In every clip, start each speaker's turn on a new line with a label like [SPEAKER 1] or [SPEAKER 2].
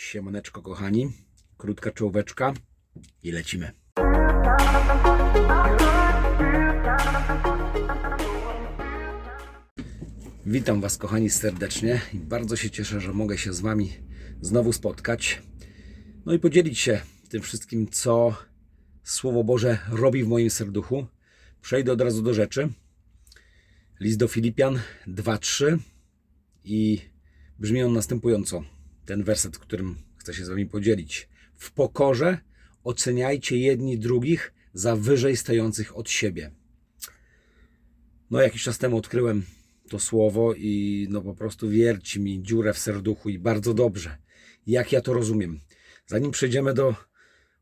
[SPEAKER 1] Siemaneczko kochani, krótka czołóweczka i lecimy. Witam Was kochani serdecznie i bardzo się cieszę, że mogę się z Wami znowu spotkać. No i podzielić się tym wszystkim, co Słowo Boże robi w moim serduchu. Przejdę od razu do rzeczy. List do Filipian 2:3 i brzmi on następująco. Ten werset, którym chcę się z Wami podzielić. W pokorze oceniajcie jedni drugich za wyżej stojących od siebie. No, jakiś czas temu odkryłem to słowo i no po prostu wierci mi dziurę w serduchu i bardzo dobrze. Jak ja to rozumiem? Zanim przejdziemy do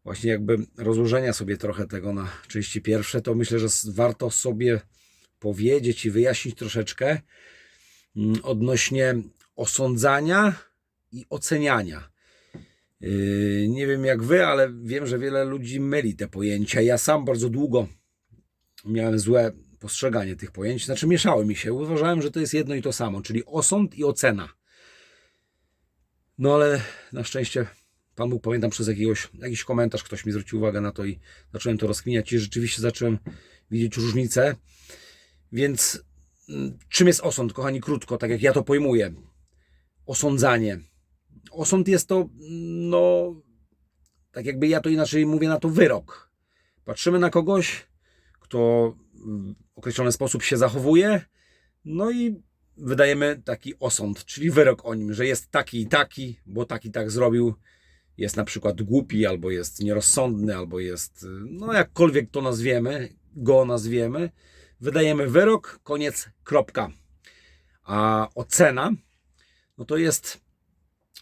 [SPEAKER 1] właśnie jakby rozłożenia sobie trochę tego na części pierwsze, to myślę, że warto sobie powiedzieć i wyjaśnić troszeczkę mm, odnośnie osądzania i oceniania. Yy, Nie wiem jak wy, ale wiem, że wiele ludzi myli te pojęcia. Ja sam bardzo długo miałem złe postrzeganie tych pojęć, znaczy mieszały mi się. Uważałem, że to jest jedno i to samo, czyli osąd i ocena. No ale na szczęście Pan Bóg, pamiętam przez jakiegoś, jakiś komentarz, ktoś mi zwrócił uwagę na to i zacząłem to rozkminiać i rzeczywiście zacząłem widzieć różnice. Więc mm, czym jest osąd, kochani, krótko, tak jak ja to pojmuję? Osądzanie. Osąd jest to, no, tak jakby ja to inaczej mówię na to wyrok. Patrzymy na kogoś, kto w określony sposób się zachowuje, no i wydajemy taki osąd, czyli wyrok o nim, że jest taki i taki, bo taki tak zrobił, jest na przykład głupi, albo jest nierozsądny, albo jest, no jakkolwiek to nazwiemy, go nazwiemy, wydajemy wyrok, koniec, kropka. A ocena, no to jest,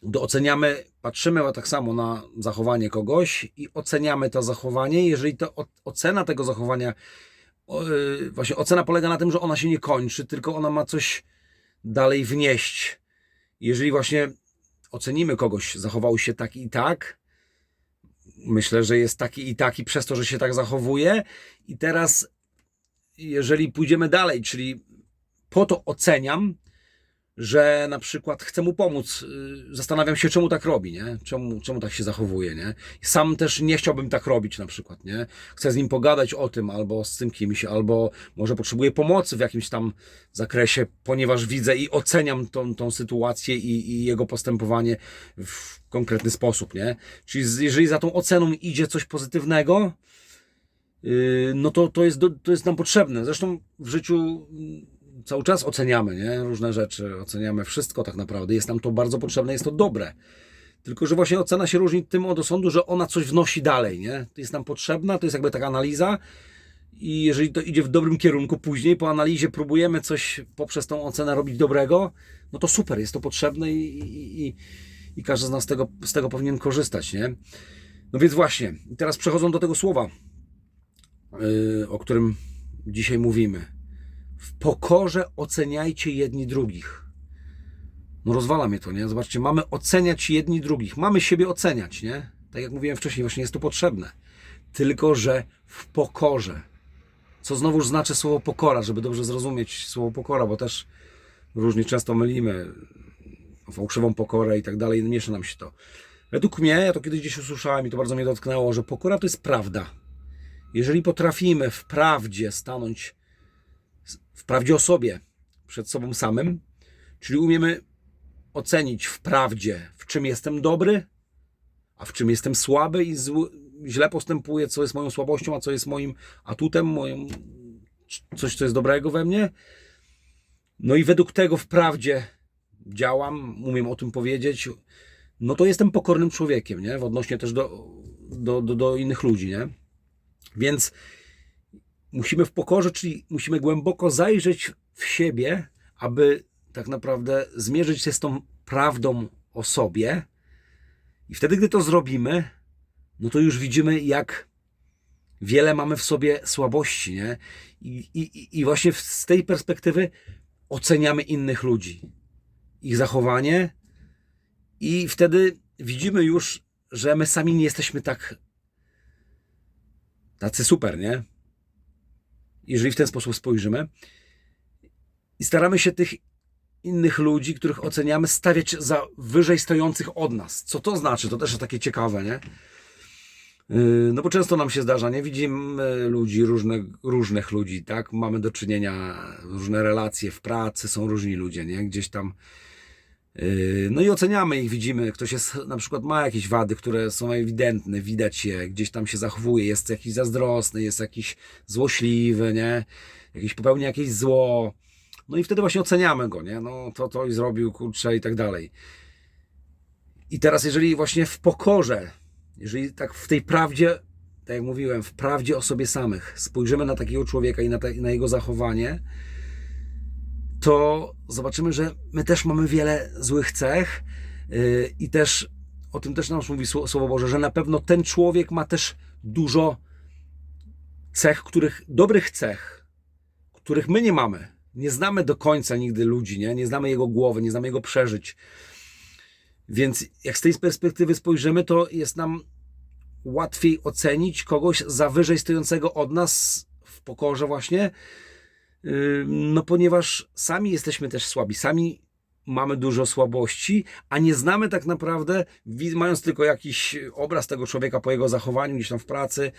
[SPEAKER 1] dooceniamy, patrzymy tak samo na zachowanie kogoś i oceniamy to zachowanie. Jeżeli to ocena tego zachowania, yy, właśnie ocena polega na tym, że ona się nie kończy, tylko ona ma coś dalej wnieść. Jeżeli właśnie ocenimy kogoś, zachował się tak i tak, myślę, że jest taki i taki przez to, że się tak zachowuje. I teraz, jeżeli pójdziemy dalej, czyli po to oceniam, że na przykład chcę mu pomóc, y, zastanawiam się, czemu tak robi, nie? Czemu, czemu tak się zachowuje, nie? Sam też nie chciałbym tak robić na przykład, nie? Chcę z nim pogadać o tym, albo z tym kimś, albo może potrzebuję pomocy w jakimś tam zakresie, ponieważ widzę i oceniam tą, tą sytuację i, i jego postępowanie w konkretny sposób, nie? Czyli jeżeli za tą oceną idzie coś pozytywnego, yy, no to, to, jest, to jest nam potrzebne. Zresztą w życiu mm, cały czas oceniamy nie? różne rzeczy, oceniamy wszystko tak naprawdę. Jest nam to bardzo potrzebne, jest to dobre. Tylko, że właśnie ocena się różni tym od osądu, że ona coś wnosi dalej, nie? To jest nam potrzebna, to jest jakby taka analiza i jeżeli to idzie w dobrym kierunku później, po analizie próbujemy coś poprzez tą ocenę robić dobrego, no to super, jest to potrzebne i, i, i, i każdy z nas z tego, z tego powinien korzystać, nie? No więc właśnie, teraz przechodząc do tego słowa, yy, o którym dzisiaj mówimy. W pokorze oceniajcie jedni drugich. No rozwala mnie to, nie? Zobaczcie, mamy oceniać jedni drugich. Mamy siebie oceniać, nie? Tak jak mówiłem wcześniej, właśnie jest to potrzebne. Tylko, że w pokorze. Co znowuż znaczy słowo pokora, żeby dobrze zrozumieć słowo pokora, bo też różnie często mylimy fałszywą pokorę i tak dalej, miesza nam się to. Według mnie, ja to kiedyś gdzieś usłyszałem i to bardzo mnie dotknęło, że pokora to jest prawda. Jeżeli potrafimy w prawdzie stanąć, w prawdzie o sobie, przed sobą samym, czyli umiemy ocenić w prawdzie, w czym jestem dobry, a w czym jestem słaby i zły, źle postępuję, co jest moją słabością, a co jest moim atutem, moją, coś, co jest dobrego we mnie. No i według tego w prawdzie działam, umiem o tym powiedzieć, no to jestem pokornym człowiekiem, nie? W odnośnie też do, do, do, do innych ludzi, nie? Więc musimy w pokorze, czyli musimy głęboko zajrzeć w siebie, aby tak naprawdę zmierzyć się z tą prawdą o sobie. I wtedy, gdy to zrobimy, no to już widzimy, jak wiele mamy w sobie słabości, nie? I, i, i właśnie z tej perspektywy oceniamy innych ludzi, ich zachowanie, i wtedy widzimy już, że my sami nie jesteśmy tak tacy super, nie? Jeżeli w ten sposób spojrzymy. I staramy się tych innych ludzi, których oceniamy, stawiać za wyżej stojących od nas. Co to znaczy? To też jest takie ciekawe, nie? Yy, No bo często nam się zdarza, nie widzimy ludzi, różne, różnych ludzi, tak? Mamy do czynienia, różne relacje w pracy, są różni ludzie, nie? Gdzieś tam. Yy, No i oceniamy ich, widzimy, ktoś jest, na przykład ma jakieś wady, które są ewidentne, widać je, gdzieś tam się zachowuje, jest jakiś zazdrosny, jest jakiś złośliwy, nie? Jakiś popełnia jakieś zło. No i wtedy właśnie oceniamy go, nie? No to to i zrobił, kurczę i tak dalej. I teraz jeżeli właśnie w pokorze, jeżeli tak w tej prawdzie, tak jak mówiłem, w prawdzie o sobie samych spojrzymy na takiego człowieka i na, te, na jego zachowanie, to zobaczymy, że my też mamy wiele złych cech yy, i też o tym też nam mówi Sło- Słowo Boże, że na pewno ten człowiek ma też dużo cech, których, dobrych cech, których my nie mamy. Nie znamy do końca nigdy ludzi, nie? nie znamy jego głowy, nie znamy jego przeżyć. Więc jak z tej perspektywy spojrzymy, to jest nam łatwiej ocenić kogoś za wyżej stojącego od nas w pokorze właśnie, no ponieważ sami jesteśmy też słabi, sami mamy dużo słabości, a nie znamy tak naprawdę, mając tylko jakiś obraz tego człowieka po jego zachowaniu gdzieś tam w pracy,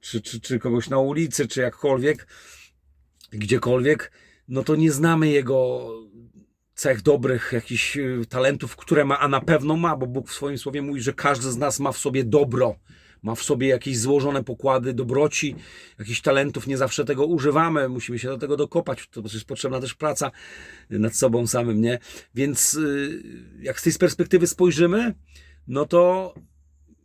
[SPEAKER 1] czy, czy, czy kogoś na ulicy, czy jakkolwiek, gdziekolwiek, no to nie znamy jego cech dobrych, jakichś y, talentów, które ma, a na pewno ma, bo Bóg w swoim słowie mówi, że każdy z nas ma w sobie dobro, ma w sobie jakieś złożone pokłady dobroci, jakichś talentów, nie zawsze tego używamy, musimy się do tego dokopać, to jest potrzebna też praca nad sobą samym, nie? Więc y, jak z tej perspektywy spojrzymy, no to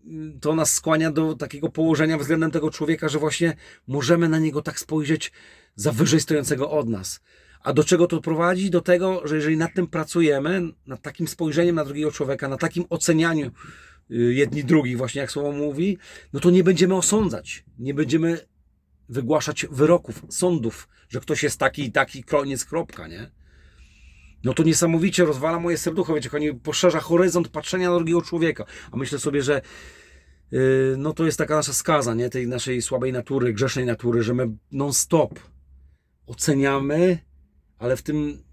[SPEAKER 1] y, to nas skłania do takiego położenia względem tego człowieka, że właśnie możemy na niego tak spojrzeć za wyżej stojącego od nas. A do czego to prowadzi? Do tego, że jeżeli nad tym pracujemy, nad takim spojrzeniem na drugiego człowieka, na takim ocenianiu jedni drugich, właśnie jak słowo mówi, no to nie będziemy osądzać, nie będziemy wygłaszać wyroków, sądów, że ktoś jest taki i taki, koniec, kropka, nie? No to niesamowicie rozwala moje serducho, wiecie, kochani, poszerza horyzont patrzenia na drugiego człowieka. A myślę sobie, że yy, no to jest taka nasza skaza, nie? Tej naszej słabej natury, grzesznej natury, że my non-stop oceniamy, ale w tym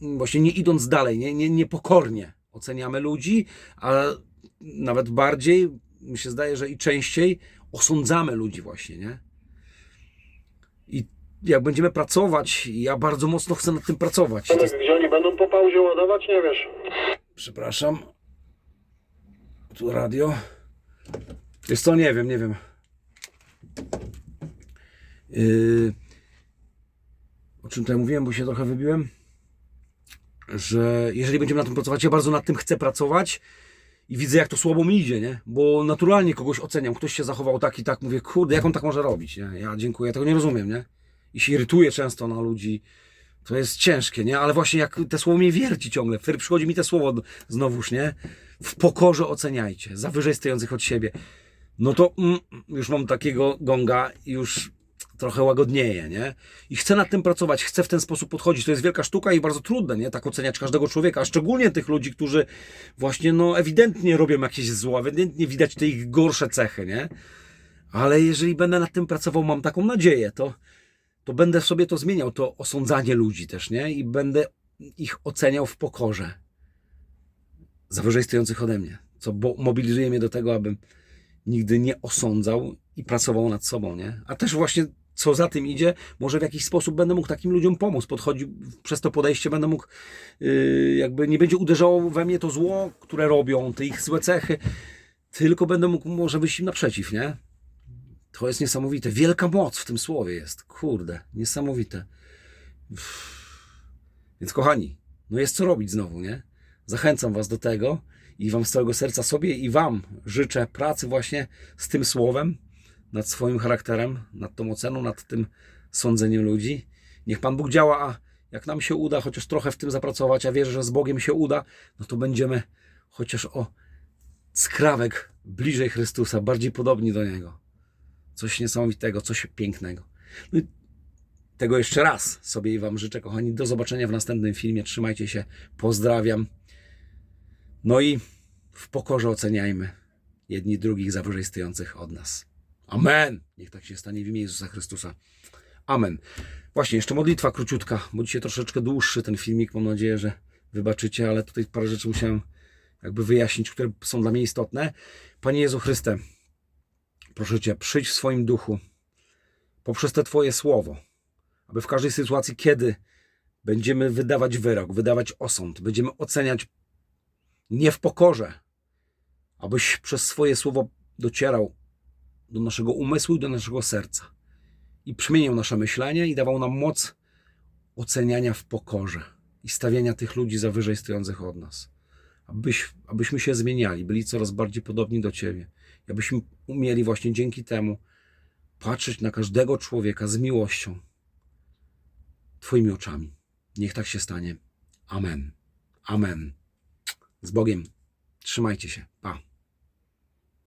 [SPEAKER 1] właśnie nie idąc dalej, nie, nie, niepokornie oceniamy ludzi, a nawet bardziej, mi się zdaje, że i częściej osądzamy ludzi właśnie, nie? I jak będziemy pracować, ja bardzo mocno chcę nad tym pracować. Jest,
[SPEAKER 2] Gdzie oni będą po pauzie ładować, nie wiesz.
[SPEAKER 1] przepraszam. Tu radio. Jest to nie wiem, nie wiem. Yy, o czym tutaj mówiłem, bo się trochę wybiłem. Że jeżeli będziemy nad tym pracować, ja bardzo nad tym chcę pracować i widzę, jak to słabo mi idzie, nie? Bo naturalnie kogoś oceniam, ktoś się zachował tak i tak, mówię, kurde, jak on tak może robić, nie? Ja dziękuję, tego nie rozumiem, nie? I się irytuję często na ludzi. To jest ciężkie, nie? Ale właśnie jak te słowo mnie wierci ciągle, wtedy przychodzi mi te słowo znowuż, nie? W pokorze oceniajcie, za wyżej stojących od siebie. No to mm, już mam takiego gonga już trochę łagodnieje, nie? I chcę nad tym pracować, chcę w ten sposób podchodzić. To jest wielka sztuka i bardzo trudne, nie? Tak oceniać każdego człowieka, a szczególnie tych ludzi, którzy właśnie, no, ewidentnie robią jakieś zło, ewidentnie widać te ich gorsze cechy, nie? Ale jeżeli będę nad tym pracował, mam taką nadzieję, to, to będę sobie to zmieniał, to osądzanie ludzi też, nie? I będę ich oceniał w pokorze. Za wyżej stojących ode mnie. Co mobilizuje mnie do tego, abym nigdy nie osądzał i pracował nad sobą, nie? A też właśnie co za tym idzie, może w jakiś sposób będę mógł takim ludziom pomóc. Podchodzi, przez to podejście będę mógł, yy, jakby nie będzie uderzało we mnie to zło, które robią, te ich złe cechy, tylko będę mógł może wyjść im naprzeciw, nie? To jest niesamowite. Wielka moc w tym słowie jest. Kurde, niesamowite. Więc kochani, no jest co robić znowu, nie? Zachęcam Was do tego i Wam z całego serca sobie i Wam życzę pracy właśnie z tym słowem, nad swoim charakterem, nad tą oceną, nad tym sądzeniem ludzi. Niech Pan Bóg działa, a jak nam się uda chociaż trochę w tym zapracować, a wierzę, że z Bogiem się uda, no to będziemy chociaż o skrawek bliżej Chrystusa, bardziej podobni do Niego. Coś niesamowitego, coś pięknego. No i tego jeszcze raz sobie i Wam życzę, kochani. Do zobaczenia w następnym filmie. Trzymajcie się. Pozdrawiam. No i w pokorze oceniajmy jedni drugich za wyżej stojących od nas. Amen. Niech tak się stanie w imię Jezusa Chrystusa. Amen. Właśnie, jeszcze modlitwa króciutka, bo dzisiaj troszeczkę dłuższy ten filmik. Mam nadzieję, że wybaczycie, ale tutaj parę rzeczy musiałem jakby wyjaśnić, które są dla mnie istotne. Panie Jezu Chryste, proszę Cię, przyjdź w swoim duchu poprzez te Twoje słowo, aby w każdej sytuacji, kiedy będziemy wydawać wyrok, wydawać osąd, będziemy oceniać nie w pokorze, abyś przez swoje słowo docierał do naszego umysłu i do naszego serca i przemieniał nasze myślenie i dawał nam moc oceniania w pokorze i stawiania tych ludzi za wyżej stojących od nas. Abyś, abyśmy się zmieniali, byli coraz bardziej podobni do Ciebie. I abyśmy umieli właśnie dzięki temu patrzeć na każdego człowieka z miłością Twoimi oczami. Niech tak się stanie. Amen. Amen. Z Bogiem. Trzymajcie się. Pa.